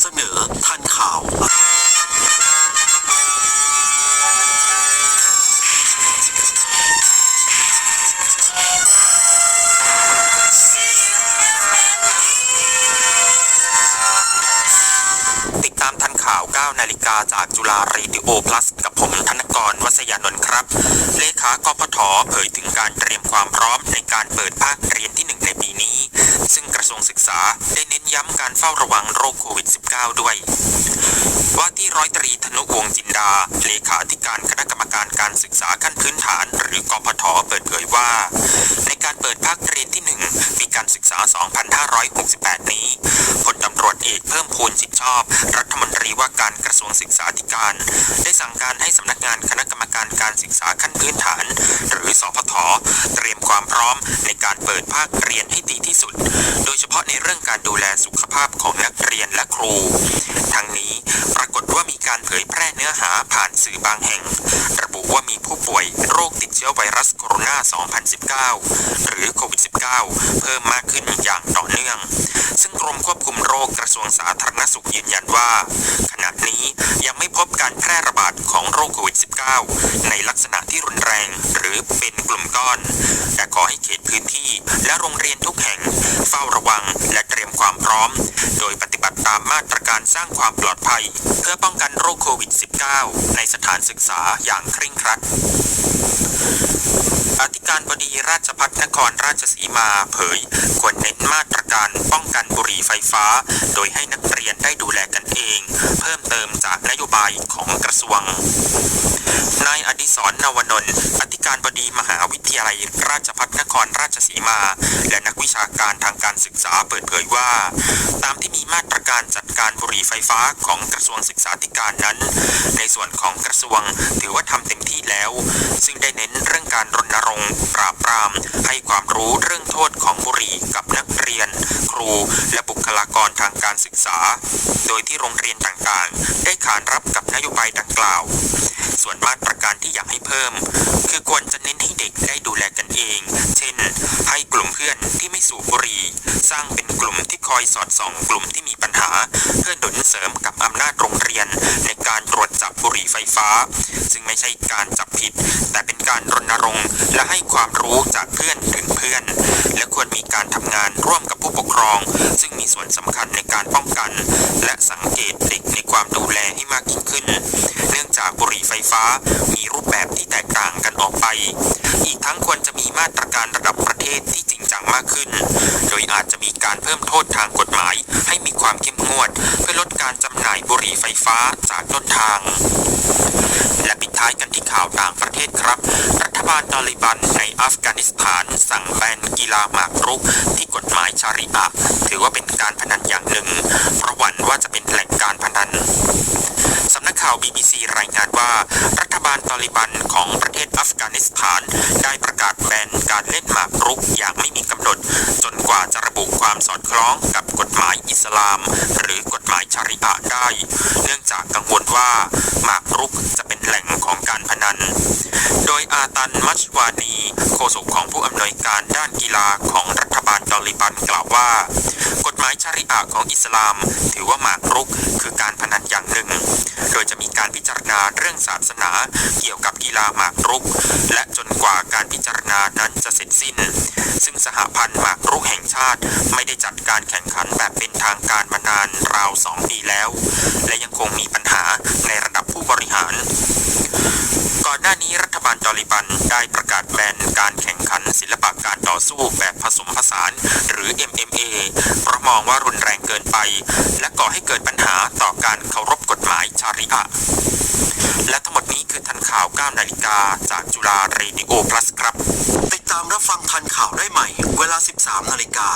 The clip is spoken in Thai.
เสนอทันข่าว 19นาฬิกาจากจุฬาเรีดิโอพลัส กับผมธนกรวัสยานนท์ครับ เลขากพทเผยถึงการเตรียมความพร้อมในการเปิดภาคเรียนที่ 1 ในปีนี้ ซึ่งกระทรวงศึกษาได้เน้นย้ำการเฝ้าระวังโรคโควิด -19 ด้วย ว่าที่ร้อยตรีธนุวงจินดา เลขาธิการคณะกรรมการการศึกษาขั้นพื้นฐาน หรือกพทเปิดเผยว่า ในการเปิดภาคเรียนที่ การศึกษา 2568 นี้พลตำรวจเอกเพิ่มพูนจิตชอบ รัฐมนตรีว่าการกระทรวงศึกษาธิการ ได้สั่งการให้สำนักงานคณะกรรมการการศึกษาขั้นพื้นฐาน หรือสพทเตรียมความพร้อมในการเปิดภาคเรียนให้ดีที่สุด โดยเฉพาะในเรื่องการดูแลสุขภาพของนักเรียนและครู ทั้งนี้ปรากฏว่ามีการเผยแพร่เนื้อหาผ่านสื่อบางแห่ง ระบุว่ามีผู้ป่วยโรคติดเชื้อไวรัสโคโรนา 2019 หรือโควิด -19 เพิ่มมากขึ้นอย่างต่อเนื่อง ซึ่งกรมควบคุมโรคกระทรวงสาธารณสุขยืนยันว่า ขณะนี้ยังไม่พบการแพร่ระบาดของโรคโควิด -19 ในลักษณะที่รุนแรง หรือเป็นกลุ่มก้อน แต่ขอให้เขตพื้นที่และโรงเรียนทุกแห่ง เฝ้าระวังและเตรียมความพร้อม โดยปฏิ ตามมาตรการสร้างความปลอดภัย เพื่อป้องกันโรคโควิด -19 ในสถานศึกษาอย่างเคร่งครัด การบดีราชพัฒนครราชสีมาเผย ควรเน้นมาตรการป้องกันบุหรี่ไฟฟ้า โดยให้นักเรียนได้ดูแลกันเอง เพิ่มเติมจากนโยบายของกระทรวง นายอดิศรนวนนท์อธิการบดีมหาวิทยาลัย ราชพัฒนครราชสีมา และนักวิชาการทางการศึกษาเปิดเผยว่า ตามที่มีมาตรการจัดการบุหรี่ไฟฟ้าของกระทรวงศึกษาธิการนั้น ในส่วนของกระทรวงถือว่าทำเต็มที่แล้ว ซึ่งได้เน้นเรื่องการรณรงค์ปราบปราม ให้ความรู้เรื่องโทษของบุหรี่กับนักเรียน ครู และบุคลากรทางการศึกษา โดยที่โรงเรียนต่างๆ ได้ขานรับกับนโยบายดังกล่าว ส่วนมาตรการที่อยากให้เพิ่ม คือควรจะเน้นให้เด็กได้ดูแลกันเอง เช่น ให้กลุ่มเพื่อนที่ สูบบุหรี่สร้างเป็นกลุ่มที่คอยสอดส่องกลุ่มที่มีปัญหา เพื่อหนุนเสริมกับอำนาจโรงเรียน ในการตรวจจับบุหรี่ไฟฟ้า ซึ่งไม่ใช่การจับผิด แต่เป็นการรณรงค์และให้ความรู้จากเพื่อนถึงเพื่อน และควรมีการทำงานร่วมกับผู้ปกครอง ซึ่งมีส่วนสำคัญในการป้องกัน และสังเกตเด็กในความดูแลให้มากยิ่งขึ้น เนื่องจากบุหรี่ไฟฟ้ามีรูปแบบที่แตกต่างกันออกไป อีกทั้งควรจะมีมาตรการระดับประเทศ ที่จริงจังมากขึ้น โดยอาจจะมีการเพิ่มโทษทางกฎหมาย ให้มีความเข้มงวด เพื่อลดการจำหน่ายบุหรี่ไฟฟ้าจากต้นทาง และปิดท้ายกันที่ข่าวต่างประเทศครับ รัฐบาลตาลิบันในอัฟกานิสถาน สั่งแบนกีฬาหมากรุกที่กฎหมายชาริอะถือว่าเป็นการพนันอย่างหนึ่งเพราะหวั่นว่าจะเป็นแหล่งการพนันสำนักข่าว BBC รายงานว่า รัฐบาลตาลิบันของประเทศอัฟกานิสถาน ได้ประกาศแบนการเล่นหมากรุกอย่าง ว่าจะระบุความสอดคล้องกับกฎหมายอิสลาม หรือกฎหมายชาริอะได้ เนื่องจากกังวลว่าหมากรุกจะเป็นแหล่งของการพนัน โดยอาตันมัชวานีโฆษกของผู้อำนวยการด้านกีฬาของรัฐบาลตาลิบันกล่าวว่า กฎหมายชาริอะของอิสลาม ถือว่าหมากรุกคือการพนันอย่างหนึ่ง การพิจารณาเรื่องศาสนา เกี่ยวกับกีฬาหมากรุก และจนกว่าการพิจารณานั้นจะเสร็จสิ้น ซึ่งสหพันธ์หมากรุกแห่งชาติ ไม่ได้จัดการแข่งขันแบบเป็นทางการมานานราวสองปีแล้ว และยังคงมีปัญหาในระดับผู้บริหาร ก่อนหน้านี้รัฐบาลตาลิบันได้ประกาศแบนการแข่งขันศิลปะการต่อสู้แบบผสมผสาน หรือ MMA มองว่ารุนแรงเกินไป และก่อให้เกิดปัญหาต่อการเคารพกฎหมายชาริอะและทั้งหมดนี้คือทันข่าว 9 นาฬิกาจากจุฬาเรดิโอพลัสครับ ติดตามรับฟังทันข่าวได้ใหม่ เวลา 13 นาฬิกา